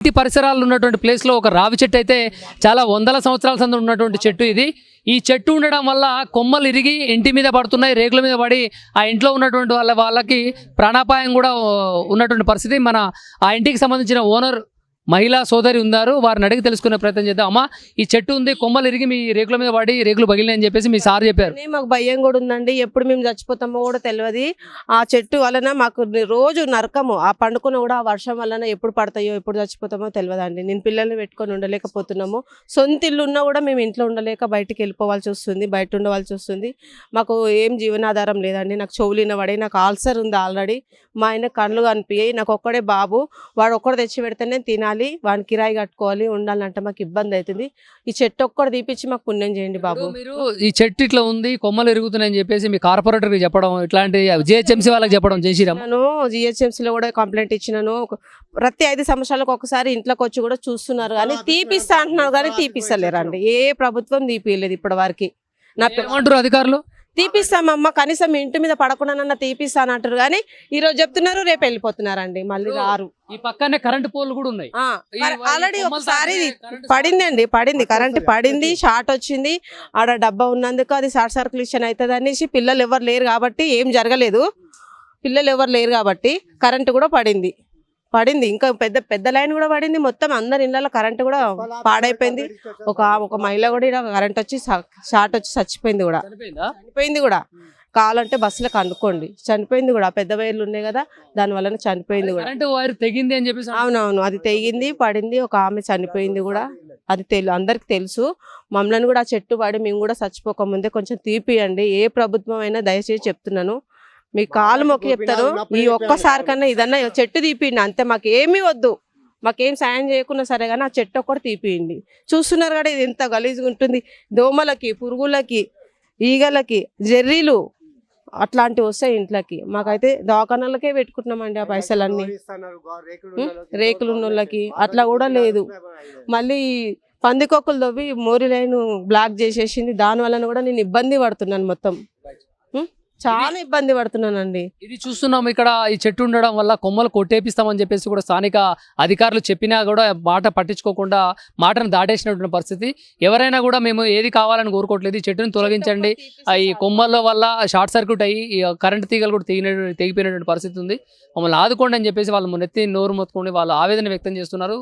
ఇంటి పరిసరాలు ఉన్నటువంటి ప్లేస్లో ఒక రావి చెట్టు అయితే చాలా వందల సంవత్సరాల సందు ఉన్నటువంటి చెట్టు ఇది. ఈ చెట్టు ఉండడం వల్ల కొమ్మలు ఇరిగి ఇంటి మీద పడుతున్నాయి రేకుల మీద పడి ఆ ఇంట్లో ఉన్నటువంటి వాళ్ళ వాళ్ళకి ప్రాణాపాయం కూడా ఉన్నటువంటి పరిస్థితి. మన ఆ ఇంటికి సంబంధించిన ఓనర్ మహిళా సోదరి ఉన్నారు. వారిని అడిగి తెలుసుకునే ప్రయత్నం చేద్దాం. అమ్మా ఈ చెట్టు ఉంది కొమ్మలు ఇరిగి మీ రేకుల మీద పడి రేకులు పగిలినాయి అని చెప్పేసి మీ సార్ చెప్పారు. మాకు భయం కూడా ఉందండి. ఎప్పుడు మేము చచ్చిపోతామో కూడా తెలియదు ఆ చెట్టు వలన మాకు రోజు నరకము. ఆ పండుకున్న కూడా ఆ వర్షం వలన ఎప్పుడు పడతాయో ఎప్పుడు చచ్చిపోతామో తెలియదండి నేను పిల్లల్ని పెట్టుకొని ఉండలేకపోతున్నాము. సొంత ఇల్లు ఉన్నా కూడా మేము ఇంట్లో ఉండలేక బయటికి వెళ్ళిపోవాల్సి వస్తుంది బయట ఉండవలసి వస్తుంది. మాకు ఏం జీవనాధారం లేదండి. నాకు చెవులిన పడి నాకు ఆల్సర్ ఉంది ఆల్రెడీ. మా ఆయన కళ్ళు కనిపించాయి నాకు ఒక్కడే బాబు. వాడు ఒక్కడు తెచ్చి పెడితేనే తినాలి. వాడిని కిరాయి కట్టుకోవాలి ఉండాలంటే మాకు ఇబ్బంది అవుతుంది. ఈ చెట్టు ఒక్కడు తీపిచ్చి మాకు పుణ్యం చేయండి బాబు. మీరు ఈ చెట్టు ఇట్లా ఉంది కొమ్మలు ఇరుగుతున్నాయని చెప్పేసి మీ కార్పొరేటర్కి చెప్పడం ఇట్లాంటి జిహెచ్ఎంసీ వాళ్ళకి చెప్పడం చేసిరమ్మా నేను జిహెచ్ఎంసీలో కూడా కంప్లైంట్ ఇచ్చినాను. ప్రతి ఐదు సంవత్సరాలకు ఒకసారి ఇంట్లోకి వచ్చి కూడా చూస్తున్నారు కానీ తీపిస్తా అంటున్నారు కానీ తీపిస్తలేరండి ఏ ప్రభుత్వం తీపియలేదు ఇప్పటి వరకు. నా ఏమంటారు అధికారులు? తీపిస్తామమ్మ కనీసం మీ ఇంటి మీద పడకుండా తీపిస్తాను అంటారు. కానీ ఈ రోజు చెప్తున్నారు రేపు వెళ్ళిపోతున్నారండి. మళ్ళీ రారు. ఈ పక్కనే కరెంట్ పోల్ కూడా ఉన్నాయి. ఆల్రెడీ ఒకసారి కరెంటు పడిందండి పడింది. కరెంట్ పడింది షార్ట్ వచ్చింది. ఆడ డబ్బా ఉన్నందుకు అది షార్ట్ సర్క్యులేషన్ అవుతుంది అనేసి పిల్లలు ఎవరు లేరు కాబట్టి ఏం జరగలేదు. పిల్లలు ఎవరు లేరు కాబట్టి కరెంట్ కూడా పడింది. పడింది. ఇంకా పెద్ద పెద్ద లైన్ కూడా పడింది. మొత్తం అందరి ఇళ్ళలో కరెంట్ కూడా పాడైపోయింది. ఒక ఒక మహిళ కూడా కరెంట్ వచ్చి షార్ట్ వచ్చి చచ్చిపోయింది కూడా. చనిపోయిందా? కూడా. కావాలంటే బస్సులకు అనుకోండి చనిపోయింది కూడా. పెద్ద వైర్లు ఉన్నాయి కదా దాని వలన చనిపోయింది కూడా. వైర్ తెగింది అని చెప్పేసి అవునవును అది తెగింది పడింది ఒక ఆమె చనిపోయింది కూడా. అది తెలు అందరికి తెలుసు. మమ్మల్ని కూడా ఆ చెట్టు పడి మేము కూడా చచ్చిపోకముందే కొంచెం తీపియండి. ఏ ప్రభుత్వం అయినా దయచేసి చెప్తున్నాను. మీ కాలు మొక్కి చెప్తాను ఈ ఒక్కసారి కన్నా ఇదన్నా చెట్టు తీపియండి. అంతే మాకు ఏమీ వద్దు. మాకేం సాయం చేయకున్నా సరే కానీ ఆ చెట్టు ఒక్కటి తీపియండి. చూస్తున్నారు కదా ఇది ఎంత గలీజ్గా ఉంటుంది. దోమలకి పురుగులకి ఈగలకి జెర్రీలు అట్లాంటివి వస్తాయి ఇంట్లోకి. మాకైతే దవాఖానాలకే పెట్టుకుంటున్నామండి ఆ పైసలన్నీ. రేకులు ఉన్న వాళ్ళకి అట్లా కూడా లేదు. మళ్ళీ పందికొక్కులు తవ్వి మోరి లైన్ బ్లాక్ చేసేసింది. దాని వలన కూడా నేను ఇబ్బంది పడుతున్నాను మొత్తం? చాలా ఇబ్బంది పడుతున్నానండి. ఇది చూస్తున్నాం ఇక్కడ ఈ చెట్టు ఉండడం వల్ల కొమ్మలు కొట్టేపిస్తామని చెప్పేసి కూడా స్థానిక అధికారులు చెప్పినా కూడా మాట పట్టించుకోకుండా మాటను దాటేసినటువంటి పరిస్థితి. ఎవరైనా కూడా మేము ఏది కావాలని కోరుకోవట్లేదు. ఈ చెట్టును తొలగించండి. ఈ కొమ్మల వల్ల షార్ట్ సర్క్యూట్ అయ్యి కరెంట్ తీగలు కూడా తెగిన తెగిపోయినటువంటి పరిస్థితి ఉంది. మమ్మల్ని ఆదుకోండి అని చెప్పేసి వాళ్ళు నెత్తి నోరు మొత్తుకొని వాళ్ళు ఆవేదన వ్యక్తం చేస్తున్నారు.